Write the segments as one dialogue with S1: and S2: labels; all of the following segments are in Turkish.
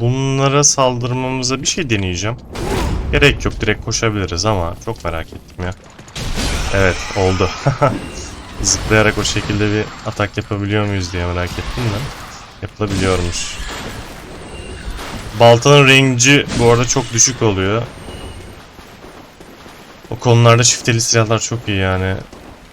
S1: bunlara saldırmamıza bir şey deneyeceğim. Gerek yok direkt koşabiliriz ama çok merak ettim ya. Evet oldu. Zıplayarak o şekilde bir atak yapabiliyor muyuz diye merak ettim de. Yapılabiliyormuş. Baltanın range'i bu arada çok düşük oluyor. O konularda şifteli silahlar çok iyi yani.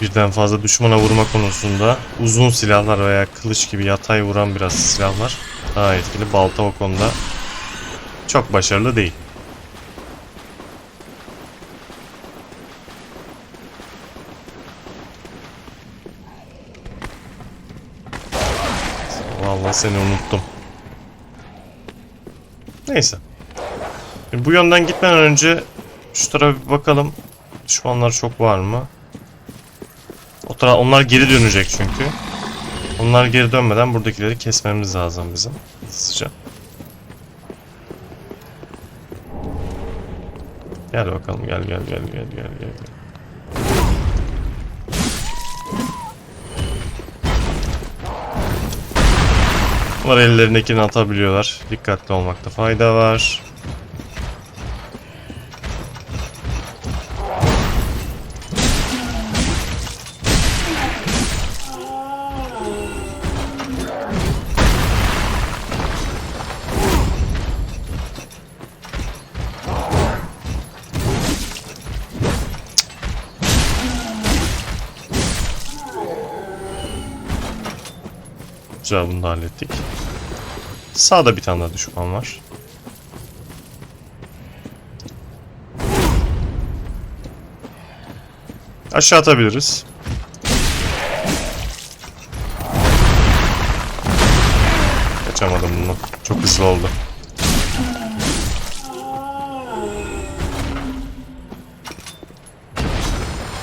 S1: Birden fazla düşmana vurma konusunda uzun silahlar veya kılıç gibi yatay vuran biraz silahlar daha etkili. Balta o konuda çok başarılı değil. Vallahi seni unuttum. Neyse. Şimdi bu yönden gitmeden önce şu tarafa bir bakalım. Düşmanlar çok var mı? O tara onlar geri dönecek çünkü. Onlar geri dönmeden buradakileri kesmemiz lazım bizim. Hızlıca. Gel bakalım gel gel gel gel gel gel. Bunlar ellerindekini atabiliyorlar. Dikkatli olmakta fayda var. Güzel bunu da hallettik. Sağda bir tane daha düşman var. Aşağı atabiliriz. Kaçamadım bunu. Çok hızlı oldu.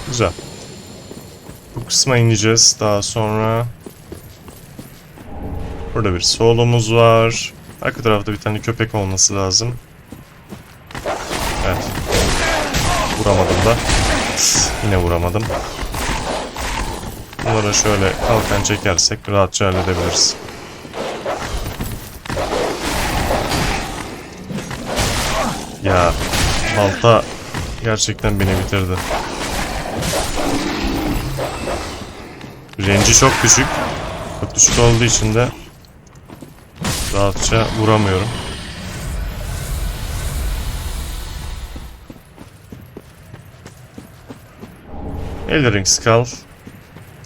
S1: Güzel. Bu kısma ineceğiz daha sonra. Burada bir solomuz var. Arka tarafta bir tane köpek olması lazım. Evet. Vuramadım da. Yine vuramadım. Bunları şöyle kalkan çekersek rahatça halledebiliriz. Ya balta gerçekten beni bitirdi. Range'i çok düşük. Çok düşük olduğu için de rahatça vuramıyorum. Eldering Skull.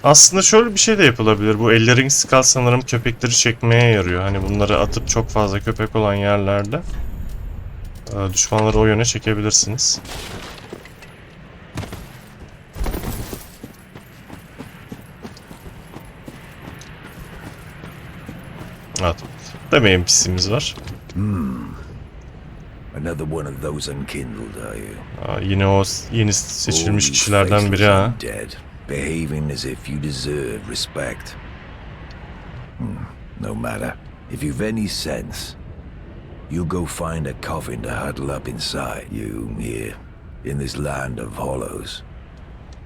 S1: Aslında şöyle bir şey de yapılabilir. Bu Eldering Skull sanırım köpekleri çekmeye yarıyor. Hani bunları atıp çok fazla köpek olan yerlerde e, düşmanları o yöne çekebilirsiniz. Evet. Demeyin pisimiz var.
S2: Another one of those unkindled, are you?
S1: Aa, yine o yeni seçilmiş kişilerden biri ha.
S2: undead, behaving as if you deserve respect. Hmm, no matter. If you've any sense, you go find a coffin to huddle up inside. You here, in this land of hollows.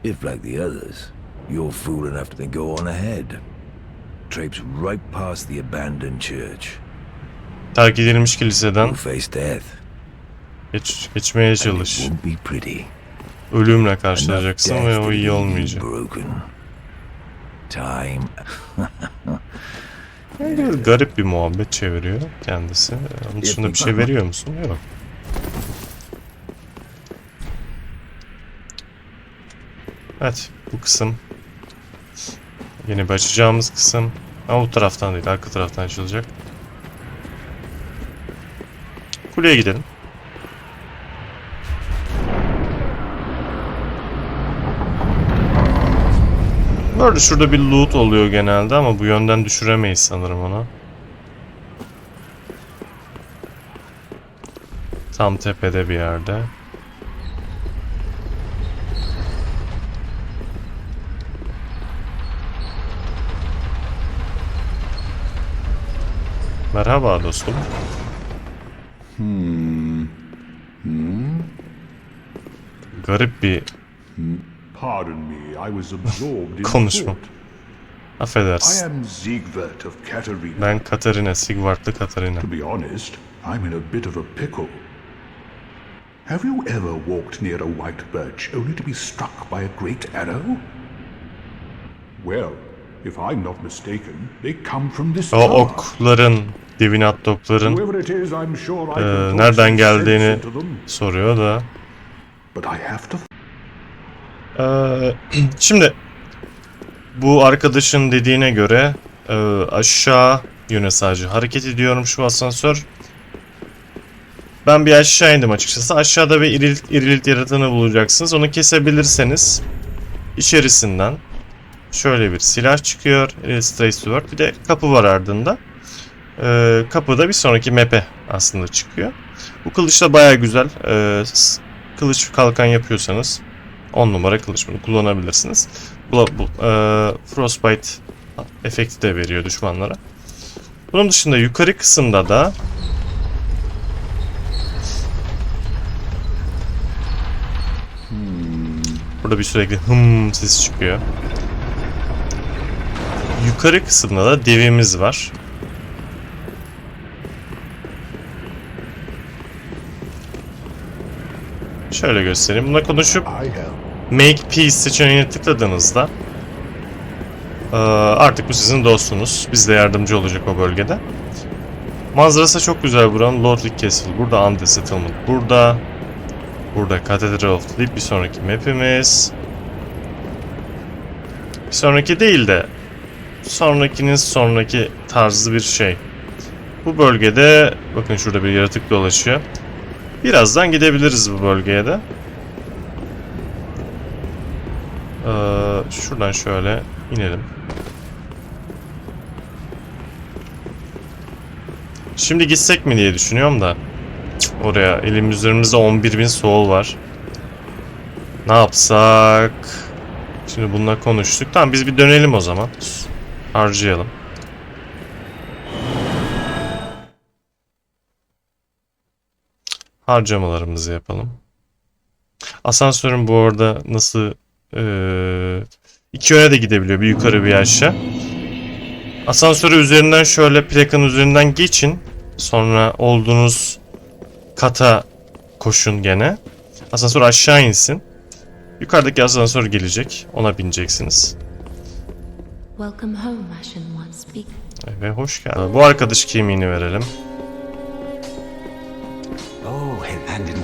S2: If, like the others, you're fool enough to go on ahead. Traipse right past the abandoned church.
S1: Terk edilmiş kiliseden
S2: face death.
S1: geç, geçmeye
S2: and it
S1: çalış.
S2: won't be pretty.
S1: Ölümle
S2: Enough death
S1: ve
S2: to
S1: o iyi
S2: leave you
S1: olmayacak.
S2: Broken. Time
S1: Yani garip bir muhabbet çeviriyor kendisi. Onun dışında bir şey veriyor musun? Yok. Evet bu kısım yeni bir açacağımız kısım ama bu taraftan değil arka taraftan açılacak. Kuleye gidelim. Arada şurada bir loot oluyor genelde ama bu yönden düşüremeyiz sanırım onu. Tam tepede bir yerde. Merhaba dostum. Garip bir
S3: Pardon me, I was absorbed in
S1: Konuşma.
S3: thought. I
S1: Affedersin.
S3: am of Katarina.
S1: Ben Katarina, Sigvardlı Katarina.
S3: To be honest, I'm in a bit of a pickle. Have you ever walked near a white birch only to be struck by a great arrow? Well, if I'm not mistaken, they come from this
S1: O
S3: tower.
S1: okların, divinat
S3: I
S1: e, nereden geldiğini soruyor da. Ee, şimdi bu arkadaşın dediğine göre e, aşağı yöne sadece hareket ediyorum şu asansör. Ben bir aşağı indim açıkçası. Aşağıda bir irilit, irilit yaratanı bulacaksınız. Onu kesebilirseniz içerisinden şöyle bir silah çıkıyor. Irilit Stray Sword. Bir de kapı var ardında. Ee, kapı da bir sonraki map'e aslında çıkıyor. Bu kılıç da baya güzel. S- kılıç kalkan yapıyorsanız 10 numara kılıç bunu kullanabilirsiniz. Bu, bu e, Frostbite efekti de veriyor düşmanlara. Bunun dışında yukarı kısımda da Burada bir sürekli hım ses çıkıyor. Yukarı kısımda da devimiz var. Şöyle göstereyim. Buna konuşup. Make Peace seçeneğine tıkladığınızda eee, artık bu sizin dostunuz. Biz de yardımcı olacak o bölgede. Manzarası çok güzel buranın. Lordly Castle. Burada Undead Settlement. Burada. Burada Cathedral of Leap. Bir sonraki map'imiz. Bir sonraki değil de sonrakinin sonraki tarzı bir şey. Bu bölgede bakın şurada bir yaratık dolaşıyor. Birazdan gidebiliriz bu bölgeye de. Ee, şuradan şöyle inelim. Şimdi gitsek mi diye düşünüyorum da. Cık, Oraya elim üzerimizde 11.000 soul var. Ne yapsak? Şimdi bununla konuştuk. Tamam biz bir dönelim o zaman. Harcayalım. Harcamalarımızı yapalım. Asansörün bu arada nasıl ee, iki yöne de gidebiliyor. Bir yukarı bir aşağı. Asansörü üzerinden şöyle plakanın üzerinden geçin. Sonra olduğunuz kata koşun gene. Asansör aşağı insin. Yukarıdaki asansör gelecek. Ona bineceksiniz.
S4: Welcome home, Ashen One. Speak.
S1: Ve hoş geldin. Bu arkadaş kimliğini verelim.
S5: And in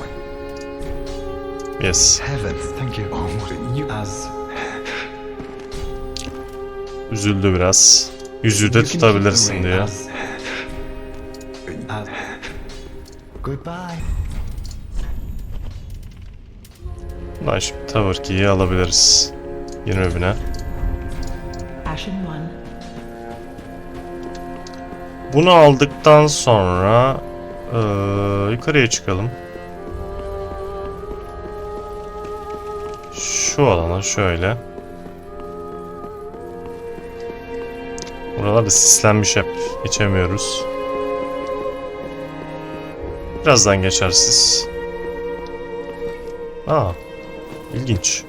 S1: Yes.
S5: heavens, thank you. Oh, what you as
S1: Üzüldü biraz. Yüzüğü de tutabilirsin diyor.
S5: Goodbye.
S1: Bundan şimdi Tower Key'i alabiliriz. 20 bine.
S4: Ashen One.
S1: Bunu aldıktan sonra eee, yukarıya çıkalım. Şu alana şöyle. Buralar da sislenmiş hep. Geçemiyoruz. Birazdan geçersiz. Aa, ilginç.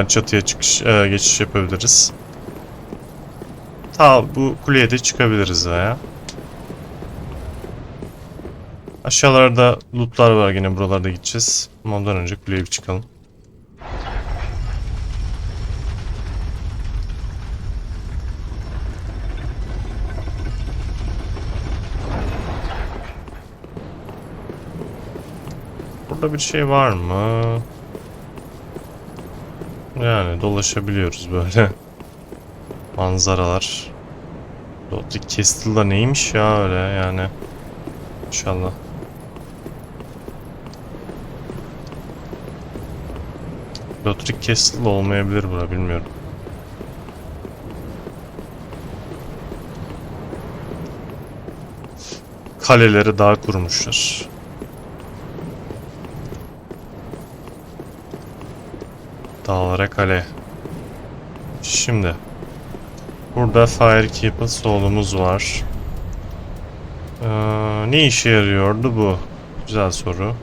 S1: Buradan çatıya çıkış, e, geçiş yapabiliriz. Ta bu kuleye de çıkabiliriz ya. Aşağılarda lootlar var yine buralarda gideceğiz. Ama Ondan önce kuleye bir çıkalım. Burada bir şey var mı? Yani dolaşabiliyoruz böyle. Manzaralar. Dottik Castle'da neymiş ya öyle yani. İnşallah. Lothric Castle olmayabilir bura bilmiyorum. Kaleleri daha kurmuşlar. Dağlara kale. Şimdi. Burada Firekeeper solumuz var. Ee, ne işe yarıyordu bu? Güzel soru.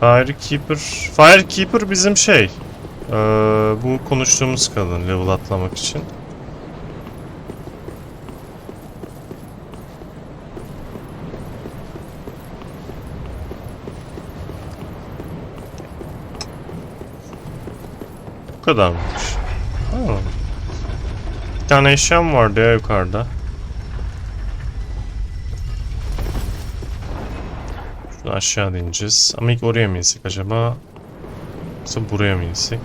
S1: Firekeeper Firekeeper bizim şey ee, bu konuştuğumuz kadın level atlamak için. Bu kadarmış. Ha. Bir tane eşyam vardı ya yukarıda. Şuradan aşağı ineceğiz. Ama ilk oraya mı insek acaba? Yoksa buraya mı insek?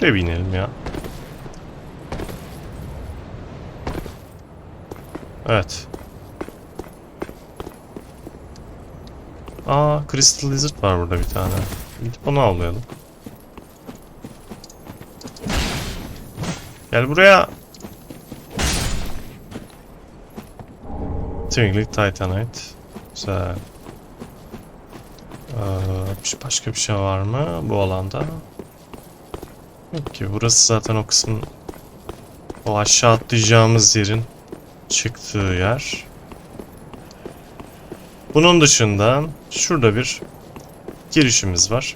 S1: Buraya bir ya. Evet. Aa, Crystal Lizard var burada bir tane. Gidip onu avlayalım. Gel buraya. Twinkling Titanite. Güzel. Ee, başka bir şey var mı bu alanda? Ki burası zaten o kısmın o aşağı atlayacağımız yerin çıktığı yer. Bunun dışında şurada bir girişimiz var.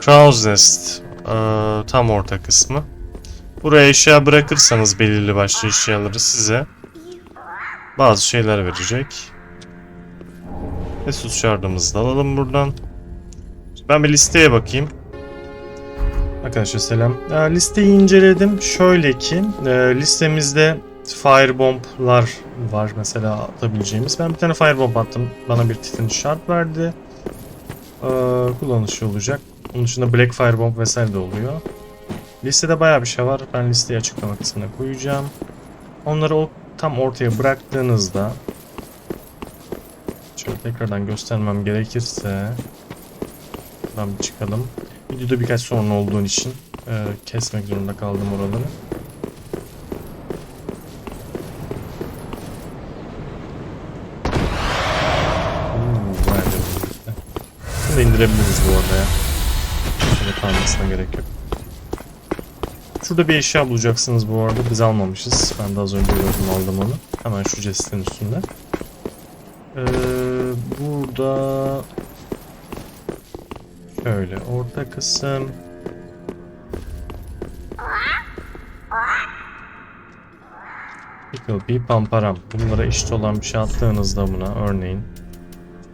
S1: Crow's Nest ee, tam orta kısmı. Buraya eşya bırakırsanız belirli başlı eşyaları size bazı şeyler verecek. Ve sus da alalım buradan. Ben bir listeye bakayım. Arkadaşlar selam. Ya, listeyi inceledim. Şöyle ki e, listemizde firebomblar var mesela atabileceğimiz. Ben bir tane firebomb attım. Bana bir titan shard verdi. Ee, kullanışlı olacak. Onun dışında black firebomb vesaire de oluyor. Listede bayağı bir şey var. Ben listeyi açıklama kısmına koyacağım. Onları o tam ortaya bıraktığınızda şöyle tekrardan göstermem gerekirse buradan bir çıkalım. Videoda birkaç sorun olduğun için e, kesmek zorunda kaldım oraları. Bunu da indirebiliriz bu arada ya. Şöyle kalmasına gerek yok. Şurada bir eşya bulacaksınız bu arada. Biz almamışız. Ben de az önce gördüm aldım onu. Hemen şu cestin üstünde. Ee, burada şöyle orta kısım Pickle Pea Pamparam. Bunlara eşit olan bir şey attığınızda buna örneğin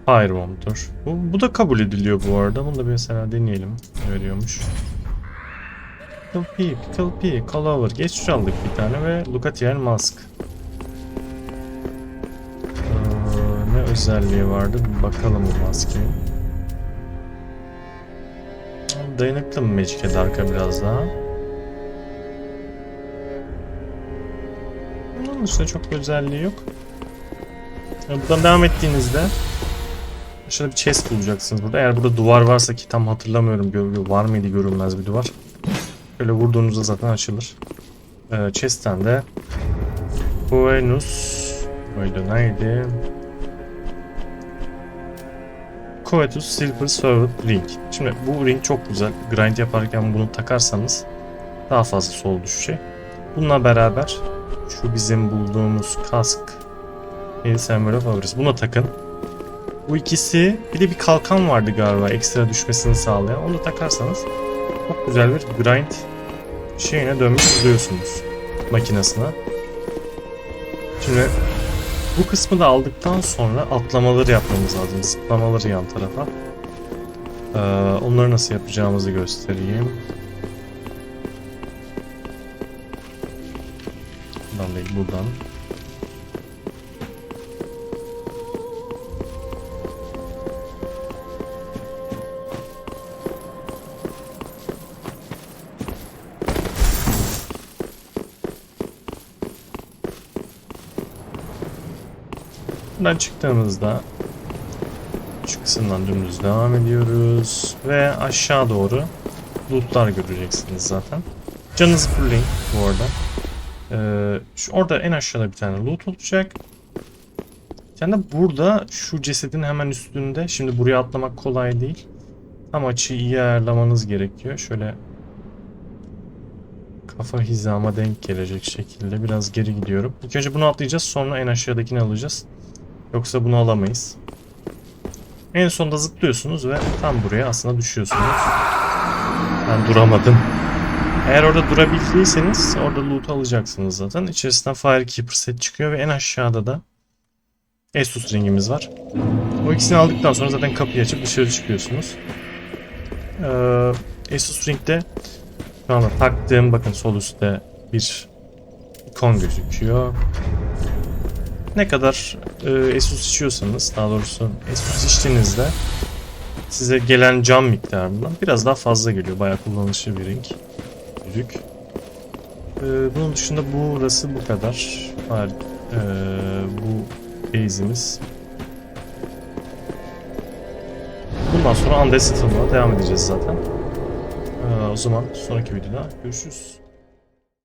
S1: Firebomb'dur. Bu, bu da kabul ediliyor bu arada. Bunu da mesela deneyelim. Ne veriyormuş? Pickle Pea, Pickle Pea, Clover. Geç aldık bir tane ve Lucatier Mask. Ee, ne özelliği vardı? Bakalım bu maskenin. Dayanıklı mı Magic Dark'a biraz daha? Bunun dışında çok özelliği yok. Buradan devam ettiğinizde Aşağıda bir chest bulacaksınız burada. Eğer burada duvar varsa ki tam hatırlamıyorum. Gör, var mıydı görünmez bir duvar. Böyle vurduğunuzda zaten açılır. Ee, chest'ten de Coenus Böyle neydi? Coetus Silver Servant Ring. Şimdi bu ring çok güzel. Grind yaparken bunu takarsanız daha fazla sol düşecek. Bununla beraber şu bizim bulduğumuz kask Neydi Semver of Avarice. Buna takın. Bu ikisi bir de bir kalkan vardı galiba ekstra düşmesini sağlayan. Onu da takarsanız çok güzel bir grind şeyine dönmüş oluyorsunuz makinesine. Şimdi bu kısmı da aldıktan sonra atlamaları yapmamız lazım. Zıplamaları yan tarafa. Ee, onları nasıl yapacağımızı göstereyim. Buradan değil buradan. Buradan çıktığımızda şu kısımdan dümdüz devam ediyoruz. Ve aşağı doğru lootlar göreceksiniz zaten. Canınızı fullleyin bu arada. Ee, şu orada en aşağıda bir tane loot olacak. De burada şu cesedin hemen üstünde. Şimdi buraya atlamak kolay değil. Tam açıyı iyi ayarlamanız gerekiyor. Şöyle kafa hizama denk gelecek şekilde biraz geri gidiyorum. İlk önce bunu atlayacağız sonra en aşağıdakini alacağız. Yoksa bunu alamayız. En sonunda zıplıyorsunuz ve tam buraya aslında düşüyorsunuz. Ben duramadım. Eğer orada durabildiyseniz orada loot alacaksınız zaten. İçerisinden Firekeeper set çıkıyor ve en aşağıda da Estus ringimiz var. O ikisini aldıktan sonra zaten kapıyı açıp dışarı çıkıyorsunuz. Ee, Asus Ring'de şu anda taktığım bakın sol üstte bir ikon gözüküyor. Ne kadar e, Asus içiyorsanız daha doğrusu Asus içtiğinizde size gelen cam miktarından biraz daha fazla geliyor. Bayağı kullanışlı bir ring. Ürük. Ee, bunun dışında burası bu kadar. Var. Ee, bu base'imiz. Bundan sonra Undead Settlement'a devam edeceğiz zaten. Ee, o zaman sonraki videoda görüşürüz.